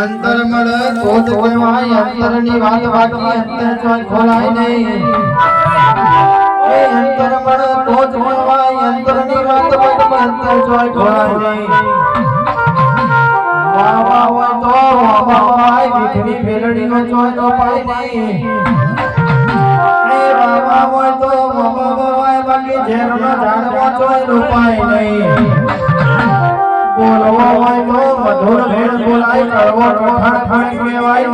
અંતર મળે તો જ અંતર અંતરની વાત બાકી અંતર ચોય ખોલાય નહીં. અંતર મળે તો જ અંતરની વાત બાકી અંતર ચોય ખોલાય નહીં. વાહ વાહ તો વાહ હોય વીખરી એ વાહ વાહ હોય તો વાહ વાહ હોય બાકી ઝેરનો ઝાડવો જોઈ રોપાય નહીં. બોલવો તો મધુર ભેળ બોલાય કરવો કઠણ ખણ કહેવાય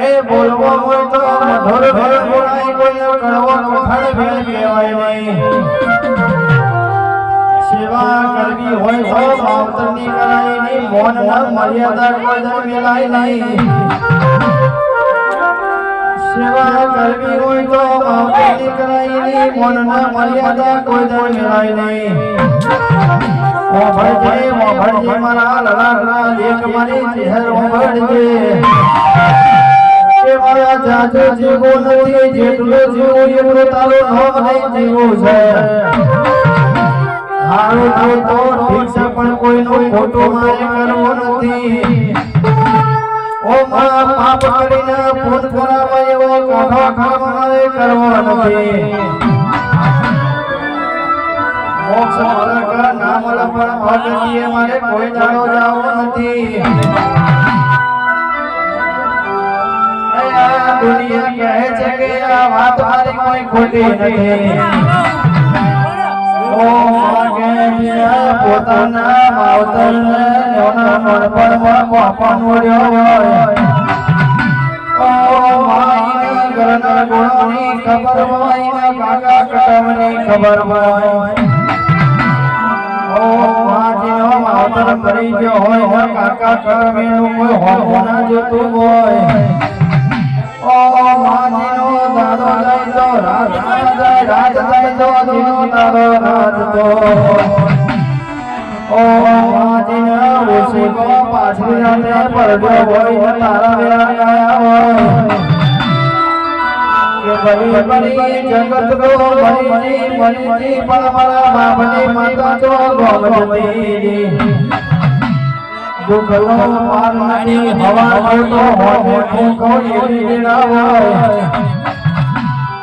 એ બોલવો તો મધુર ભેળ બોલાય કોઈ કરવો કઠણ ભેળ કહેવાય સેવા કરવી હોય તો માવતરની કરાય મર્યાદા કોઈ નહીં. સેવા કરવી હોય તો માવતરની કરાય મનના મર્યાદા કોઈ દર મેલાય નહીં ઓભળજે ઓભળજે મારા લલાટના દેખ મારી ચહેર ઓભળજે કે મારા જાજો જીવો નથી જેટલો જીવો એટલો તારો નામ નહીં જીવો છે. હારું, તો ઠીક છે, પણ કોઈનો ખોટો મારે કરવો નથી. ઓ માં પાપ કરીને પૂન કરાવવા એવો કાઢો કામ મારે કરવો મારે કોઈ દાડો જાવો નથી દુનિયા કહે છે કે આ વાત મારી કોઈ ખોટી નથી માગે પોતાના માવતરને ઓળ્યો હોય કટમની ખબર હોય માવતર મરી ગયો હોય, કાકા ના જોતું હોય. ઓ માજીનો રાજ તો દીનો દાદો રાજ તો ઓ ઓશીકો પાછળ તારા તો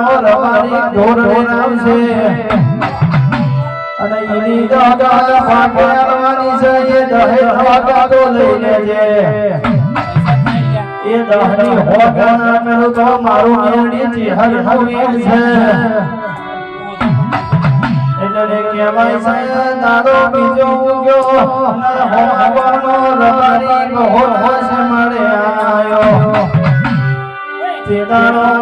અને રવાની એની દાદા ભાગે આવવાની છે તો મારું મેરડી ચહેર છે. એટલે કહેવાય છે, દાદો બીજો ઉગ્યો રબારી બહોર તે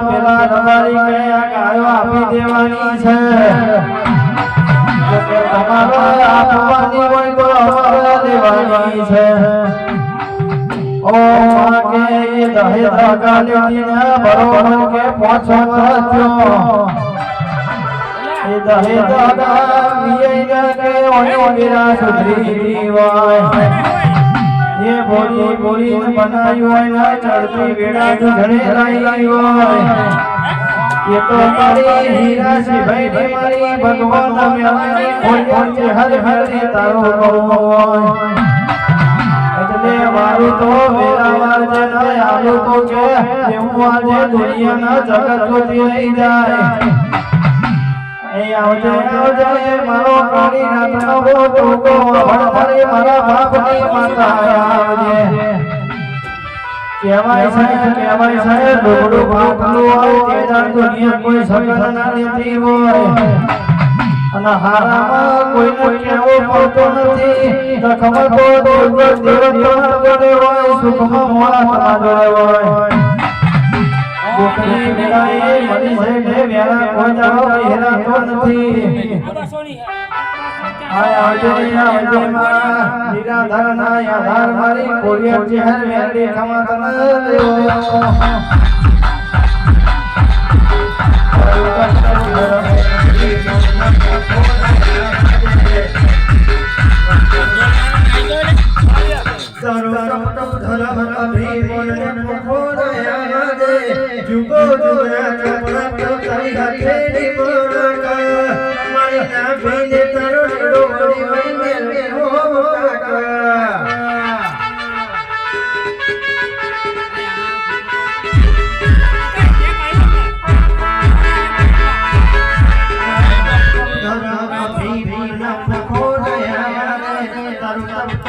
પેલા રબારી કયા ગાયો આપી દેવાની છે. તમારો આપવાની હોય તો અમારે દેવાની છે. ઓ માગે કે પોછો એ દહે ધાગા સુધરી દીવાય એ બોલી બોલી બનાવ્યું હોય ચડતી વેળા ઘરે લાઈ હોય. એ તો તારી હીરા સિવાય ને મારી ભગવાન મેળાની કોઈ કોઈ હર હર તારો એટલે મારું તો વેરાવાર જે ન આવ્યું તો કે એવું આજે દુનિયાના જગત રહી જાય. આવજે કોઈ સગન ના હોય. અને હારામાં કોઈને કેવું પડતો નથી. તો દેવ દેવ હોય, સુખમાં કોકની મેળાએ મળી વેરા કોજાઓ હેરા તો નથી આય આવજે આવજે નિરાધાર ના આધાર મારી કોરિયર ચહેર વેરડી ખમા તન દેવો જુગો જુગના કપડા તો તારી હાથે ની મોરકા